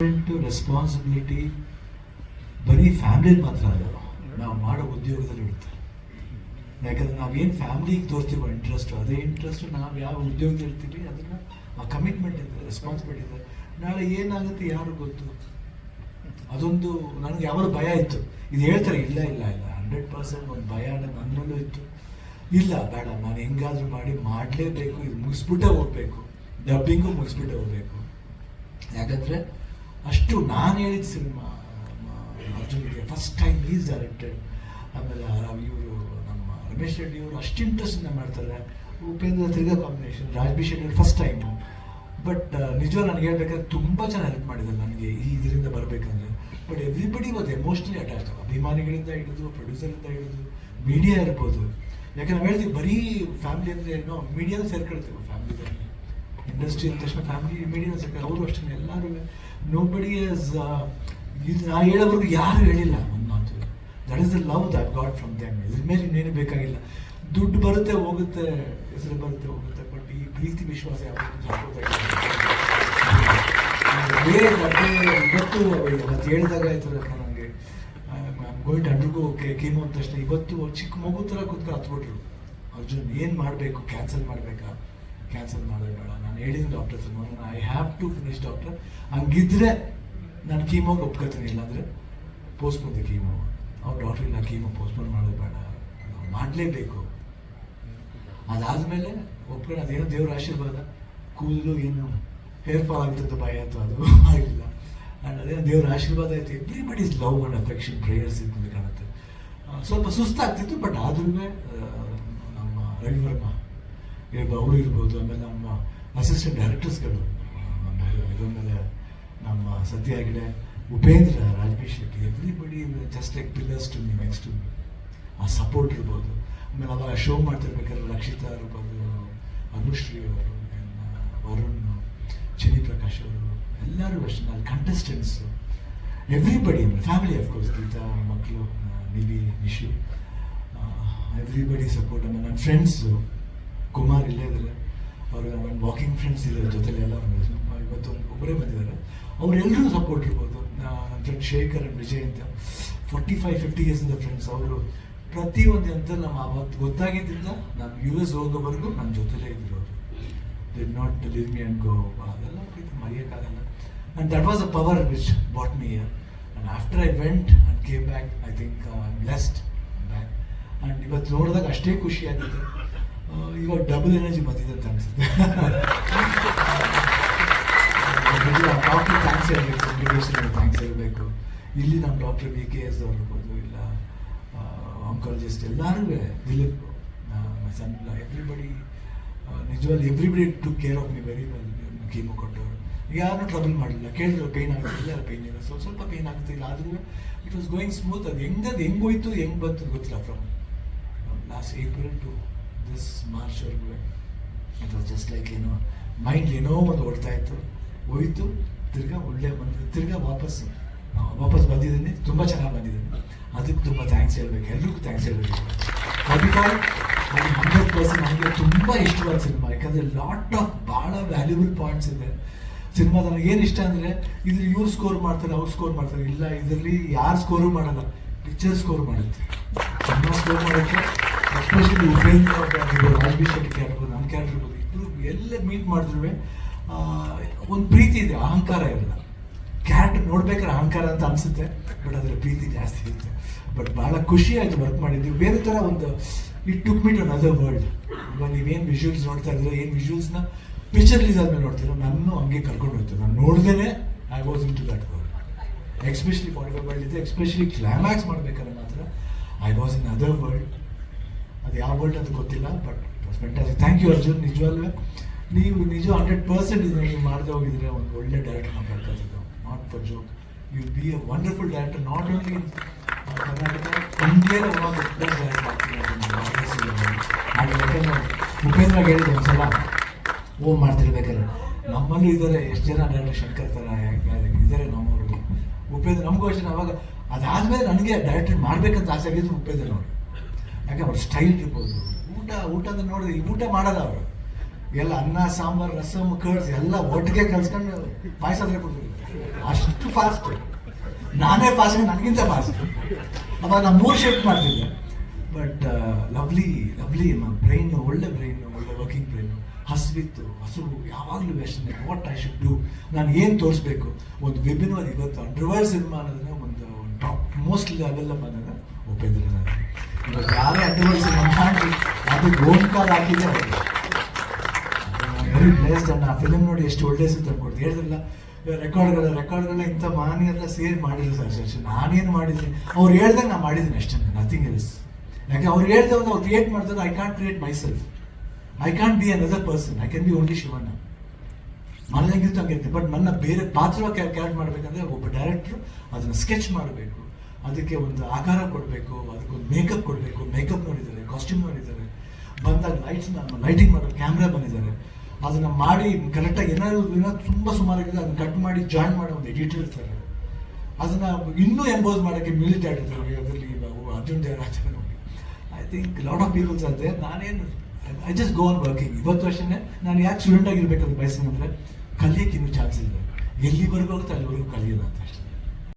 Responsibility ಬರೀ family ಮಾತ್ರ ಅಲ್ಲ, ನಾವು ಮಾಡೋ ಉದ್ಯೋಗದಲ್ಲಿ ಇರುತ್ತೆ. ಯಾಕಂದ್ರೆ ನಾವೇನು ಫ್ಯಾಮಿಲಿಗೆ ತೋರ್ತೀವೋ ಇಂಟ್ರೆಸ್ಟ್ ಅದೇ ಇಂಟ್ರೆಸ್ಟ್ ನಾವು ಯಾವ ಉದ್ಯೋಗದಲ್ಲಿ ಇರ್ತೀವಿ, ಅದನ್ನ ಆ ಕಮಿಟ್ಮೆಂಟ್ ಇದೆ ರೆಸ್ಪಾನ್ಸಿಬಿಲಿಟಿ ಇದೆ, ನಾಳೆ ಏನಾಗುತ್ತೆ ಯಾರು ಗೊತ್ತು? ಅದೊಂದು ನನಗೆ ಯಾವಾಗ ಭಯ ಇತ್ತು. ಇದು ಹೇಳ್ತಾರೆ, ಇಲ್ಲ ಇಲ್ಲ ಇಲ್ಲ ಹಂಡ್ರೆಡ್ ಪರ್ಸೆಂಟ್ ಒಂದು ಭಯ ನನ್ನಲ್ಲೂ ಇತ್ತು. ಇಲ್ಲ, ಬೇಡ, ನಾನು ಹೆಂಗಾದ್ರೂ ಮಾಡಿ ಮಾಡಲೇಬೇಕು, ಇದು ಮುಗಿಸ್ಬಿಟ್ಟೆ ಹೋಗ್ಬೇಕು. ಡಬ್ಬಿಂಗು ಮುಗಿಸ್ಬಿಟ್ಟೆ ಹೋಗ್ಬೇಕು. ಯಾಕಂದ್ರೆ ಅಷ್ಟು ನಾನು ಹೇಳಿದ ಸಿನಿಮಾ ಅರ್ಜುನ್ಗೆ ಫಸ್ಟ್ ಟೈಮ್ ಈಸ್ ಡೈರೆಕ್ಟೆಡ್ ಆಮೇಲೆ ಇವರು ನಮ್ಮ ರಮೇಶ್ ರೆಡ್ಡಿ ಅವರು ಅಷ್ಟು ಇಂಟ್ರೆಸ್ಟಿಂದ ಮಾಡ್ತಾರೆ. ಉಪೇಂದ್ರ ತಿರ್ಗಾ combination Raj B Shetty first time but ನಿಜವಾಗ ನನಗೆ ಹೇಳ್ಬೇಕಾದ್ರೆ ತುಂಬ ಜನ ಹೆಲ್ಪ್ ಮಾಡಿದ್ದಾರೆ ನನಗೆ ಈ ಇದರಿಂದ ಬರಬೇಕಂದ್ರೆ. But everybody was emotionally attach ಅಭಿಮಾನಿಗಳಿಂದ ಹಿಡಿದು ಪ್ರೊಡ್ಯೂಸರಿಂದ ಹಿಡಿದು ಮೀಡಿಯಾ ಇರ್ಬೋದು. ಯಾಕಂದ್ರೆ ನಾವು ಹೇಳ್ತೀವಿ, ಬರೀ ಫ್ಯಾಮಿಲಿ ಅಂದರೆ ಏನೋ ಮೀಡಿಯಾನ ಸೇರ್ಕೊಳ್ತೀವಿ. ಫ್ಯಾಮಿಲಿ ಇಂಡಸ್ಟ್ರಿ ಅಂದ ತಕ್ಷಣ ಫ್ಯಾಮಿಲಿ ಮೀಡಿಯಾ ಸೇರ್ತಾರೆ ಅವರು ಅಷ್ಟೇ, ಎಲ್ಲರೂ ಬಡಿ ಇಸ್ ಇದು ನಾ ಹೇಳೋವರೆಗೂ ಯಾರು ಹೇಳಿಲ್ಲ ಒಂದು ಮಾತು. That is the love that got from them ಇದ್ರ ಮೇಲೆ ಇನ್ನೇನು ಬೇಕಾಗಿಲ್ಲ. ದುಡ್ಡು ಬರುತ್ತೆ, ಹೋಗುತ್ತೆ, ಹೆಸರು ಬರುತ್ತೆ, ಹೋಗುತ್ತೆ ಬಟ್ ಈ ಪ್ರೀತಿ ವಿಶ್ವಾಸ ಬೇರೆ ಇವತ್ತು ಹೇಳಿದಾಗ ಆಯ್ತು ನನಗೆ ಗೋಯಿಂಟ್ ಓಕೆ ಕೇಮೋ ಅಂದ ತಕ್ಷಣ. ಇವತ್ತು ಚಿಕ್ಕ ಮಗು ಥರ ಕೂತ್ಕೊಂಡು ಹತ್ಬಿಟ್ರು ಅರ್ಜುನ್, ಏನು ಮಾಡಬೇಕು? ಕ್ಯಾನ್ಸಲ್ ಮಾಡಬೇಕಾ? ಕ್ಯಾನ್ಸಲ್ ಮಾಡೋದು ಬೇಡ. ನಾನು ಹೇಳಿದ್ದೀನಿ ಡಾಕ್ಟರ್ ಹತ್ರ ನೋಡೋಣ I have to finish doctor ಹಂಗಿದ್ರೆ ನಾನು ಕೀಮೋಗೆ ಒಪ್ಕೋತೀನಿ, ಇಲ್ಲಾಂದರೆ ಪೋಸ್ಟ್ ಮಾಡಿದೆ ಕೀಮೋ ಅವ್ರು ಡಾಕ್ಟ್ರ್ ಇಲ್ಲ ಕೀಮೋ ಪೋಸ್ಟ್ಪೋನ್ ಮಾಡೋದು ಬೇಡ. ಮಾಡಲೇಬೇಕು. ಅದಾದಮೇಲೆ ಒಪ್ಕೊಂಡು ಅದೇನೋ ದೇವ್ರ ಆಶೀರ್ವಾದ. ಕೂದಲು ಏನು ಹೇರ್ ಫಾಲ್ ಆಗ್ತಿತ್ತು ಭಯ ಆಯಿತು ಅದು ಆಗಿಲ್ಲ. ಆ್ಯಂಡ್ ಅದೇನೋ ದೇವ್ರ ಆಶೀರ್ವಾದ ಆಯಿತು everybody is love and affection prayers ಇತ್ತು ಕಾಣುತ್ತೆ ಸ್ವಲ್ಪ ಸುಸ್ತಾಗ್ತಿತ್ತು ಬಟ್ ಆದ್ರೂ ನಮ್ಮ ರವಿವರ್ಮ ಅವರು ಇರ್ಬೋದು, ಆಮೇಲೆ ನಮ್ಮ ಅಸಿಸ್ಟೆಂಟ್ ಡೈರೆಕ್ಟರ್ಸ್ಗಳು ಇದೊಂದಲ್ಲ ನಮ್ಮ ಸತ್ಯ ಆಗಿದೆ Upendra, Rajesh Shetty everybody just like pillars to me next to ಆ ಸಪೋರ್ಟ್ ಇರ್ಬೋದು. ಆಮೇಲೆ ಅವಾಗ ಶೋ ಮಾಡ್ತಿರ್ಬೇಕಾದ್ರೆ ರಕ್ಷಿತಾ ಇರ್ಬೋದು, ಅನುಶ್ರೀ ಅವರು ವರುಣ್ ಚನಿ ಪ್ರಕಾಶ್ ಅವರು, ಎಲ್ಲರೂ ಅಷ್ಟೇ ಅಲ್ಲಿ ಕಂಟೆಸ್ಟೆಂಟ್ಸು ಎವ್ರಿಬಡಿ ಅಂದರೆ ಫ್ಯಾಮಿಲಿ ಅಫ್ಕೋರ್ಸ್ ಗೀತಾ ಮಕ್ಕಳು ನಿಧಿ, ನಿಶು ಎವ್ರಿಬಡಿ ಸಪೋರ್ಟ್ ಆಮೇಲೆ ನನ್ನ ಫ್ರೆಂಡ್ಸು ಕುಮಾರ್ ಇಲ್ಲೇ ಇದ್ದಾರೆ. ಅವರು ನನ್ನ ವಾಕಿಂಗ್ ಫ್ರೆಂಡ್ಸ್ ಇದ್ದಾರೆ ಜೊತೆಲಿ ಎಲ್ಲ ಇವತ್ತು ಒಬ್ಬರೇ ಬಂದಿದ್ದಾರೆ. ಅವರೆಲ್ಲರೂ ಸಪೋರ್ಟ್ ಇರ್ಬೋದು. ನನ್ನ ಫ್ರೆಂಡ್ ಶೇಖರ್ ಅಂಡ್ ವಿಜಯ್ ಅಂತ. ಫೋರ್ಟಿ ಫೈವ್ ಫಿಫ್ಟಿ ಇಯರ್ಸಿಂದ ಫ್ರೆಂಡ್ಸ್ ಅವರು ಪ್ರತಿಯೊಂದು ಅಂತ ನಮ್ಮ ಅವತ್ತು ಗೊತ್ತಾಗಿದ್ದರಿಂದ ನಾನು ಯು ಎಸ್ ಹೋಗೋವರೆಗೂ ನನ್ನ ಜೊತೆಲೇ ಇದ್ರು ಅವರು. Did not leave me and go ಅದೆಲ್ಲ ಮರೆಯೋಕ್ಕಾಗಲ್ಲ. And that was a power which bought me year and after I went and came back I think I blessed back and ಇವತ್ತು ನೋಡಿದಾಗ ಅಷ್ಟೇ ಖುಷಿ ಇವಾಗ ಡಬಲ್ ಎನರ್ಜಿ ಬಂದಿದೆ ಅಂತ ಅನಿಸುತ್ತೆ ಡಾಕ್ಟರ್ ಥ್ಯಾಂಕ್ಸ್ ಹೇಳಬೇಕು ಇಲ್ಲಿ ನಮ್ಮ ಡಾಕ್ಟರ್ ವಿ ಕೆ ಎಸ್ ಅವ್ರು ಇರ್ಬೋದು, ಇಲ್ಲ ಆಂಕಾಲಜಿಸ್ಟ್ ಎಲ್ಲರೂ ದಿಲೀಪ್ ಸಣ್ಣ ಎವ್ರಿಬಡಿ ನಿಜವಾಗಿ everybody to care of me very well chemo ಕೊಟ್ಟವರು. ಟ್ರಬಲ್ ಮಾಡಿಲ್ಲ. ಕೇಳಿದ್ರು ಪೇಯ್ನ್ ಆಗುತ್ತಿಲ್ಲ ಪೇಯ್ನ್ ಇಲ್ಲ. ಸ್ವಲ್ಪ ಸ್ವಲ್ಪ ಪೇನ್ ಆಗ್ತಿಲ್ಲ ಆದರೂ ಇಟ್ ವಾಸ್ ಗೋಯಿಂಗ್ ಸ್ಮೂತ್ ಅದು ಹೆಂಗದು ಹೆಂಗೋಯ್ತು ಹೆಂಗೆ ಬಂತು ಗೊತ್ತಿಲ್ಲ from last April to this March ವರ್ಗು ಇಟ್ ಜಸ್ಟ್ ಲೈಕ್ ಏನೋ ಮೈಂಡ್ ಏನೋ ಒಂದು ಓಡ್ತಾ ಇತ್ತು ಹೋಯ್ತು ತಿರ್ಗಾ ಒಳ್ಳೆ ಬಂದು ತಿರ್ಗಾ ವಾಪಸ್ ಆ, ವಾಪಸ್ ಬಂದಿದ್ದೀನಿ ತುಂಬ ಚೆನ್ನಾಗಿ ಬಂದಿದ್ದೀನಿ. ಅದಕ್ಕೆ ತುಂಬ ಥ್ಯಾಂಕ್ಸ್ ಹೇಳ್ಬೇಕು. ಎಲ್ರಿಗೂ ಥ್ಯಾಂಕ್ಸ್ ಹೇಳ್ಬೇಕು. ಕವಿತಾಯ್ ಅದು ಹಂಡ್ರೆಡ್ ಪರ್ಸೆಂಟ್ ನನಗೆ ತುಂಬ ಇಷ್ಟವಾದ ಸಿನಿಮಾ ಯಾಕಂದರೆ ಲಾಟ್ ಆಫ್ ಭಾಳ ವ್ಯಾಲ್ಯೂಬಲ್ ಪಾಯಿಂಟ್ಸ್ ಇದೆ. ಸಿನಿಮಾ ಏನು ಇಷ್ಟ ಅಂದರೆ ಇದ್ರ ಇವ್ರು ಸ್ಕೋರ್ ಮಾಡ್ತಾರೆ ಅವ್ರು ಸ್ಕೋರ್ ಮಾಡ್ತಾರೆ. ಇಲ್ಲ ಇದರಲ್ಲಿ ಯಾರು ಸ್ಕೋರು ಮಾಡಲ್ಲ ಪಿಕ್ಚರ್ ಸ್ಕೋರ್ ಮಾಡುತ್ತೆ. ಸಿನಿಮಾ ಸ್ಕೋರ್ ಮಾಡುತ್ತೆ. ಎಸ್ಪೆಷಲಿ ಉಪೇಂದ್ರ ಆಗಿರ್ಬೋದು ರಾಜ್ಬೀರ್ ಶೆಟ್ಟಿ ಆಗಿರ್ಬೋದು ನಮ್ಮ ಕ್ಯಾರೆಕ್ಟರ್ ಇರ್ಬೋದು ಇಬ್ಬರು ಎಲ್ಲ ಮೀಟ್ ಮಾಡಿದ್ರು ಒಂದು ಪ್ರೀತಿ ಇದೆ, ಅಹಂಕಾರ ಇರಲ್ಲ. ಕ್ಯಾರೆಕ್ಟರ್ ನೋಡ್ಬೇಕಾದ್ರೆ ಅಹಂಕಾರ ಅಂತ ಅನಿಸುತ್ತೆ ಬಟ್ ಅದರ ಪ್ರೀತಿ ಜಾಸ್ತಿ ಇರುತ್ತೆ. ಬಟ್ ಭಾಳ ಖುಷಿ ಆಯ್ತು ವರ್ಕ್ ಮಾಡಿದ್ವಿ. ಬೇರೆ ಥರ ಒಂದು it took me to another world ಇವಾಗ ನೀವೇನು ವಿಜುವಲ್ಸ್ ನೋಡ್ತಾ ಇದ್ದೀರೋ, ಏನು ವಿಜುವಲ್ಸ್ನ ಪಿಕ್ಚರ್ ರಿಲೀಸ್ ಆದ್ಮೇಲೆ ನೋಡ್ತೀರೋ ನಾನು ಹಂಗೆ ಕರ್ಕೊಂಡು ಹೋಗ್ತೀನಿ ನಾನು ನೋಡ್ದೇನೆ I was into that world especially for world ಇದೆ ಎಕ್ಸ್ಪೆಷಲಿ ಕ್ಲೈಮ್ಯಾಕ್ಸ್ ಮಾಡ್ಬೇಕಾದ್ರೆ ಮಾತ್ರ I was in other world ಅದು ಯಾವ ವರ್ಲ್ಡ್ ಅಂತ ಗೊತ್ತಿಲ್ಲ ಬಟ್ ಥ್ಯಾಂಕ್ ಯು ಅರ್ಜುನ್ ನಿಜವಾಗ್ಲೂ ನೀವು ನಿಜ ಹಂಡ್ರೆಡ್ ಪರ್ಸೆಂಟ್ ಇದು ನೀವು ಮಾಡದೆ ಹೋಗಿದ್ರೆ ಒಂದು ಒಳ್ಳೆ director ಕಳ್ಕೊತಿದ್ದು not for joke you be a wonderful director not only in Karnataka ಇಂಡಿಯಾದ ಒನ್ ಆಫ್ ದ ಒಂದ್ಸಲ. ಓಮ್ ಮಾಡ್ತಿರ್ಬೇಕಲ್ಲ ನಮ್ಮಲ್ಲೂ ಇದ್ದಾರೆ ಎಷ್ಟು ಜನ ಡೈರೆಕ್ಟರ್ ಶಂಕರ್ ಥರ ಇದ್ದಾರೆ ನಮ್ಮವರು ಉಪೇಂದ್ರ, ನಮಗೂ ಅಷ್ಟೇ, ಅವಾಗ ಅದಾದ್ಮೇಲೆ ನನಗೆ ಡೈರೆಕ್ಟರ್ ಮಾಡ್ಬೇಕಂತ ಆಸೆ ಆಗಿದ್ದು ಉಪೇಂದ್ರ ನೋಡಿ ಯಾಕೆ ಅವ್ರ ಸ್ಟೈಲ್ ಇರ್ಬೋದು. ಊಟ, ಊಟದ ನೋಡಿದ್ರೆ ಈ ಊಟ ಮಾಡಲ್ಲ ಅವರು. ಎಲ್ಲ ಅನ್ನ, ಸಾಂಬಾರು ರಸಮ್ ಕರ್ಡ್ಸ್ ಎಲ್ಲ ಒಟ್ಟಿಗೆ ಕಲ್ಸ್ಕೊಂಡು ಪಾಯಸ ಕೊಡ್ತೀವಿ ಅಷ್ಟು ಫಾಸ್ಟ್ ನಾನೇ ಫಾಸ್ಟ್ ನನಗಿಂತ ಫಾಸ್ಟ್ ಅವಾಗ ನಾನು ಮೂರು ಶಿಫ್ಟ್ ಮಾಡ್ತಿದ್ದೆ. ಬಟ್ ಲವ್ಲಿ ಲವ್ಲಿ ಬ್ರೈನ್ ಒಳ್ಳೆ ಬ್ರೈನ್ ಒಳ್ಳೆ ವರ್ಕಿಂಗ್ ಬ್ರೈನ್ ಹಸಿವಿತ್ತು ಹಸು ಯಾವಾಗಲೂ ಯೋಚನೆ ವಾಟ್ ಐ ಶುಡ್ ಡೂ ನಾನು ಏನು ತೋರಿಸ್ಬೇಕು? ಒಂದು ವಿಭಿನ್ನವಾದ ಇವತ್ತು ಅಂಡರ್ವರ್ಡ್ ಸಿನಿಮಾ ಅನ್ನೋದನ್ನ ಒಂದು ಟಾಪ್ ಮೋಸ್ಟ್ಲಿ ಲೆವೆಲ್ ಬಂದಾಗ ಇವತ್ತು ಯಾರೇ ಅಂಡರ್ವರ್ಡ್ ಸಿನಿಮಾ ಮಾಡಿ, ಅದು ಓಂಕಾರ ಹಾಕಿದ್ದೆ ಅವರು ವೆರಿ ಬ್ಲೇಸ್ಡ್ ಅಣ್ಣ ಫಿಲಮ್ ನೋಡಿ ಎಷ್ಟು ಒಳ್ಳೆ ಸುತ್ತ ಕೊಡ್ತು ಹೇಳಿದ್ರಲ್ಲ ರೆಕಾರ್ಡ್ಗಳ ರೆಕಾರ್ಡ್ಗಳ ಇಂಥ ಮಾನಿಯೆಲ್ಲ ಸೇರಿ ಮಾಡಿದ್ರು ಸರ್ ಸರ್ ನಾನೇನು ಮಾಡಿದ್ದೀನಿ? ಅವ್ರು ಹೇಳ್ದಂಗೆ ನಾನು ಮಾಡಿದ್ದೀನಿ ಅಷ್ಟೇ ನಥಿಂಗ್ ಎಲ್ಸ್ ಯಾಕೆ ಅವ್ರು ಹೇಳ್ದವಾಗ ಅವ್ರು ಕ್ರಿಯೇಟ್ ಮಾಡ್ತಾರೆ I can't create myself I can't be another person I can be only Shivanna. ಮನೆಯಾಗಿತ್ತು ಹಂಗಿರುತ್ತೆ ಬಟ್ ನನ್ನ ಬೇರೆ ಪಾತ್ರ ಕ್ಯಾರೆಕ್ಟ್ ಮಾಡಬೇಕಂದ್ರೆ ಒಬ್ಬ ಡೈರೆಕ್ಟ್ರು ಅದನ್ನು ಸ್ಕೆಚ್ ಮಾಡಬೇಕು. ಅದಕ್ಕೆ ಒಂದು ಆಕಾರ ಕೊಡಬೇಕು ಅದಕ್ಕೊಂದು ಮೇಕಪ್ ಕೊಡಬೇಕು. ಮೇಕಪ್ ನೋಡಿದ್ದಾರೆ ಕಾಸ್ಟ್ಯೂಮ್ ನೋಡಿದ್ದಾರೆ. ಬಂದಾಗ ಲೈಟ್ಸ್ ಲೈಟಿಂಗ್ ಮಾಡೋ ಕ್ಯಾಮ್ರಾ ಬಂದಿದ್ದಾರೆ. ಅದನ್ನ ಮಾಡಿ ಕರೆಕ್ಟಾಗಿ ಏನಾದ್ರು ಏನೋ ತುಂಬ ಸುಮಾರಾಗಿದೆ, ಅದನ್ನು ಕಟ್ ಮಾಡಿ ಜಾಯಿನ್ ಮಾಡೋ ಒಂದು ಎಡಿಟರ್ ಇರ್ತಾರೆ. ಅದನ್ನ ಇನ್ನೂ ಎಂಬೋಸ್ ಮಾಡೋಕ್ಕೆ ಮ್ಯೂಸಿಕ್ ಡೈರೆಕ್ಟರ್ ಅದರಲ್ಲಿ ಅರ್ಜುನ್ ಜಯರಾಜ್ ನೋಡಿ. I think lot of peoples ಅದೇ ನಾನೇನು I just go on working ಇವತ್ತು ವರ್ಷನೇ ನಾನು ಯಾಕೆ ಸ್ಟೂಡೆಂಟ್ ಆಗಿರ್ಬೇಕಂತ ಬಯಸ್ತೀನಿ ಅಂದರೆ ಕಲಿಯೋಕ್ಕೆ ಇನ್ನೂ ಚಾನ್ಸ್ ಇಲ್ಲ. ಎಲ್ಲಿವರೆಗೂ ಹೋಗುತ್ತೆ ಅಲ್ಲಿವರೆಗೂ ಕಲಿಯಲ್ಲ ಅಂತ ಅಷ್ಟೇ.